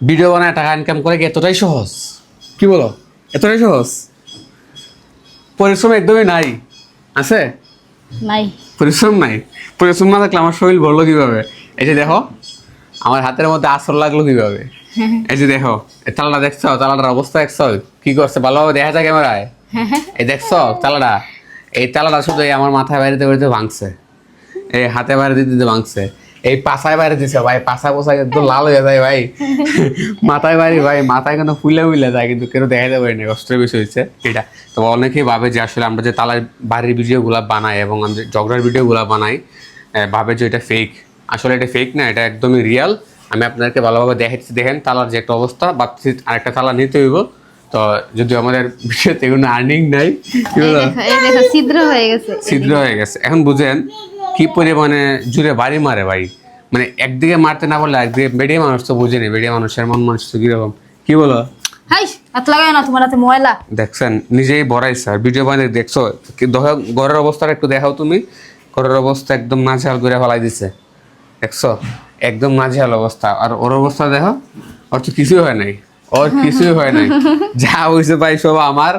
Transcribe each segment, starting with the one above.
Video বানায় টাকা income করে এতটাই সহজ? কি বলো? এতটাই সহজ? পরিশ্রম একদমই নাই। আছে? নাই। পরিশ্রম নাই। পরিশ্রম না থাকলে আমার শরীর বলল কীভাবে? এই যে দেখো আমার হাতের মধ্যে আসর লাগল কীভাবে? এই যে দেখো তালাটা দেখছ? তালাটার অবস্থা দেখছ? কি করছে? ভালোভাবে দেখা যায় ক্যামেরায়? এই দেখছ তালাটা? এই তালাটা শুধু এই আমার মাথায় বাইরে দিতে ভাঙছে। এই হাতে বাইরে দিতে ভাঙছে। এই পাশায় বাইরে দিছে ভাই পাশা পোশাক একদম লাল হয়ে যায় ভাই। মাথায় বাইরে ভাই মাথায় কেন ফুলে ফুলে যায় কিন্তু কেউ দেখাতে পারিনি কষ্টের বিষয় হচ্ছে এটা তো অনেকেই ভাবে যে আসলে আমরা যে তালার বাড়ির ভিডিওগুলো বানাই এবং আমরা ঝগড়ার ভিডিওগুলো বানাই ভাবে যে এটা ফেক আসলে এটা ফেক না এটা একদমই রিয়াল আমি আপনাদেরকে ভালোভাবে দেখাচ্ছি দেখেন তালার যে একটা অবস্থা ভাবছি আরেকটা তালা নিতে হইব। তো যদি আমাদের ভিডিওতে কোনো আর্নিং নাই? দেখো দেখো ছিদ্র হয়ে গেছে। ছিদ্র হয়ে গেছে। এখন বুঝেন কি পরিমাণে জুড়ে বাড়ি মারে ভাই? মানে একদিকে মারতে না পারলে একদিকে বেড়িয়ে মানুষ তো বুঝেনি বেড়িয়ে মানুষের মন মানুষ তো কীরকম। কি বলো? হাই হাত লাগাই না তোমার হাতে ময়লা। দেখছেন নিজেই ভিডিও বানিয়ে দেখছ ঘরের অবস্থাটা একটু দেখাও তুমি। ঘরের অবস্থা একদম নাজেহাল করে ফেলাই দিছে। দেখছ একদম নাজেহাল অবস্থা। আর ওর অবস্থা দেখো ওর তো কিছুই হয় নাই ওর কিছুই হয় নাই। যা হয়েছে ভাই সব আমার।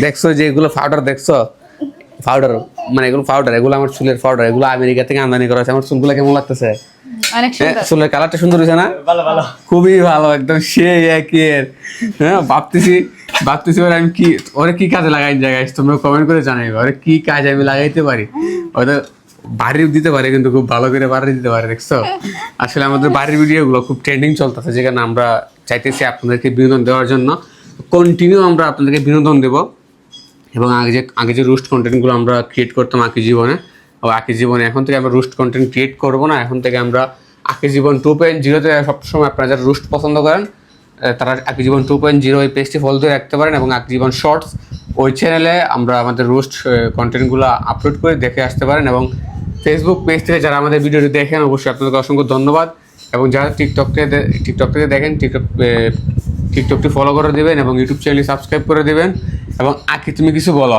দেখছ যে এগুলো পাউডার দেখছ? পাউডার মানে এগুলো পাউডার এগুলো আমার চুলের পাউডার এগুলো আমেরিকা থেকে আমদানি করা হয়েছে। আমার চুলগুলো কেমন লাগতেছে? হ্যাঁ, চুলের কালারটা সুন্দর হয়েছে না? খুবই ভালো একদম সে একের হ্যাঁ ভাবতেছি ভাবতেছি ওরা আমি কি ওরা কি কাজে লাগাই জায়গায় তোমরা কমেন্ট করে জানাইবে ওরা কি কাজ আমি লাগাইতে পারি? ওদের বাড়ি দিতে পারে কিন্তু খুব ভালো করে বাড়ি দিতে পারে দেখছ? আসলে আমাদের বাড়ির ভিডিওগুলো খুব ট্রেন্ডিং চলতেছে যেখানে আমরা চাইতেছি আপনাদেরকে বিনোদন দেওয়ার জন্য। কন্টিনিউ আমরা আপনাদেরকে বিনোদন দেবো। এবং আগে যে আগে যে রুস্ট কন্টেন্টগুলো আমরা ক্রিয়েট করতাম আঁকি জীবনে আকি জীবনে এখন থেকে আমরা রুস্ট কন্টেন্ট ক্রিয়েট করব না। এখন থেকে আমরা আঁকি জীবন টু পয়েন্ট জিরোতে সবসময় আপনারা যারা রুস্ট পছন্দ করেন তারা আঁকি জীবন টু পয়েন্ট জিরো এই পেজটি ফলো দিয়ে রাখতে পারেন এবং আঁকি জীবন শর্টস ওই চ্যানেলে আমরা আমাদের রুস্ট কন্টেন্টগুলো আপলোড করে দেখে আসতে পারেন এবং ফেসবুক পেজ থেকে যারা আমাদের ভিডিওটি দেখেন, অবশ্যই আপনাদেরকে অসংখ্য ধন্যবাদ। এবং যারা টিকটক থেকে টিকটক থেকে দেখেন টিকটক টিকটকটি ফলো করে দেবেন এবং ইউটিউব চ্যানেলটি সাবস্ক্রাইব করে দেবেন। এবং আঁকি তুমি কিছু বলো।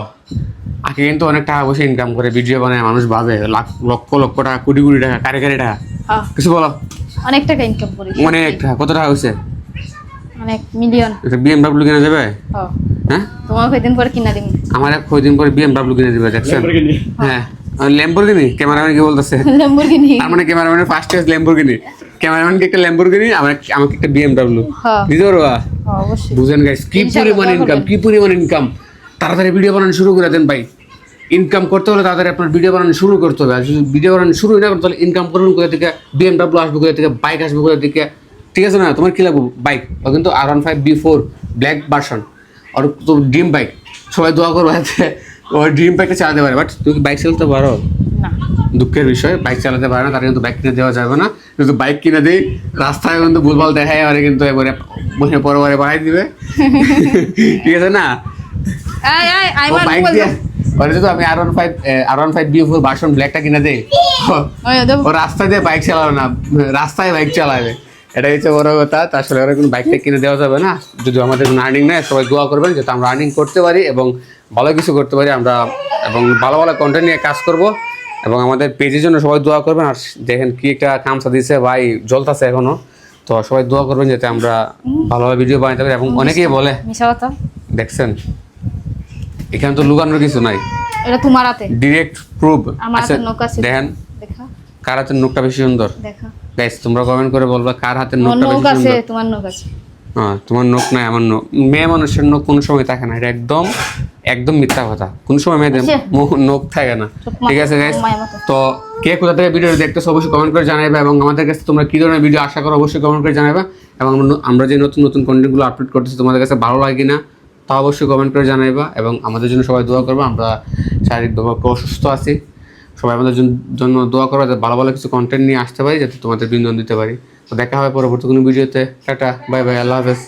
আকি কিন্তু অনেক টাকা পয়সা ইনকাম করে ভিডিও বানায় মানুষ ভাবে লাখ লক্ষ লক্ষ টাকা কোটি কোটি টাকা কারে কারে টাকা? হ্যাঁ, কিছু বলো। অনেক টাকা ইনকাম করি। অনেক টাকা কত টাকা হয়েছে? অনেক মিলিয়ন একটা বিএমডাব্লিউ কিনে যাবে হ্যাঁ। হ্যাঁ? তোমার কয়দিন পরে কিনা দিন আমার এক কয়দিন পরে বিএমডাব্লিউ কিনে দেবে দেখছেন? হ্যাঁ। ল্যাম্বোর্গিনি ক্যামেরাম্যান কি বলতেছে। ল্যাম্বরগিনি তার মানে ক্যামেরাম্যানের ফার্স্ট চয়েস ল্যাম্বোর্গিনি ক্যামেরাম্যানকে একটা ল্যাম্বোর্গিনি আমার আমাকে একটা বিএমডাব্লিউ হ্যাঁ। দিতে পারবা? হ্যাঁ, অবশ্যই। বুঝেন গাইস কি পরিমাণ ইনকাম। কি পরিমাণ ইনকাম তাড়াতাড়ি ভিডিও বানানো শুরু করে দেন ভাই। ইনকাম করতে হলে তাড়াতাড়ি আপনার ভিডিও বানানো শুরু করতে হবে। আর যদি ভিডিও বানানো শুরু না করতে হলে ইনকাম করুন কোথা থেকে? বিএমডাব্লিউ আসবে কোথা থেকে? বাইক আসবে কোথা থেকে? ঠিক আছে না? তোমার কি লাগবে? বাইক ও কিন্তু R one five V four black version আর তো ড্রিম বাইক সবাই দোয়া করবে যাতে ও ড্রিম বাইকটা চালাতে পারে। বাট তুমি বাইক চালাতে পারো? না। দুঃখের বিষয় বাইক চালাতে পারে না তারা কিন্তু বাইক কিনে দেওয়া যাবে না। কিন্তু বাইক কিনে দিই রাস্তায় কিন্তু ভুলভাল দেখায় আর কিন্তু একবারে বসে পরে পরে বাড়াই দিবে। ঠিক আছে না? বাইক দিয়ে ওরে আমি R one five R one five four version ব্ল্যাকটা কিনে দেই। ও দিয়ে বাইক চালাবে না রাস্তায় বাইক চালাবে। এটা হচ্ছে বড় কথা তা আসলে ওরা কোনো বাইকটা কিনে দেওয়া যাবে না। যদি আমাদের কোনো আর্নিং নেয় সবাই দোয়া করবেন যাতে আমরা আর্নিং করতে পারি এবং ভালো কিছু করতে পারি আমরা এবং ভালো ভালো কন্টেন্ট নিয়ে কাজ করব। এবং আমাদের পেজের জন্য সবাই দোয়া করবেন। আর দেখেন কি একটা কামসা দিছে ভাই জ্বলতাছে এখনও। তো সবাই দোয়া করবেন যাতে আমরা ভালোভাবে ভিডিও বানাতে পারি এবং অনেকেই বলে দেখছেন এখানে তো লুকানোর কিছু নাই। এটা তোমার হাতে। ডিরেক্ট প্রুফ আমার হাতে নখ আছে। দেখেন দেখা। কার হাতের নখটা বেশি সুন্দর? দেখা। গাইস তোমরা কমেন্ট করে বলবা কার হাতের তোমার নখটা নখ বেশি আছে সুন্দর। তোমার নখ আছে। হ্যাঁ তোমার নখ নাই আমার নখ। মেয়ে মানুষের নখ কোনো সময় থাকে না এটা একদম একদম মিথ্যা কথা। কোনো সময় মেয়েদের আচ্ছা। নখ থাকে না। ঠিক আছে গাইস তো কে কোথা থেকে ভিডিও দেখতেছো অবশ্যই কমেন্ট করে জানাবে এবং আমাদের কাছে তোমরা কী ধরনের ভিডিও আশা করো অবশ্যই কমেন্ট করে জানাবে এবং আমরা- যে নতুন নতুন কন্টেন্টগুলো আপলোড করতেছি তোমাদের কাছে ভালো লাগে কিনা তা অবশ্যই কমেন্ট করে জানাইবা এবং আমাদের জন্য সবাই দোয়া করবে আমরা শারীরিকভাবে অসুস্থ আছি। সবাই আমাদের জন্য দোয়া করো যাতে ভালো ভালো কিছু কন্টেন্ট নিয়ে আসতে পারি যাতে তোমাদের বিনোদন দিতে পারি। দেখা হবে পরবর্তী কোনো ভিডিওতে। টাটা বাই বাই আল্লাহ হাফেজ।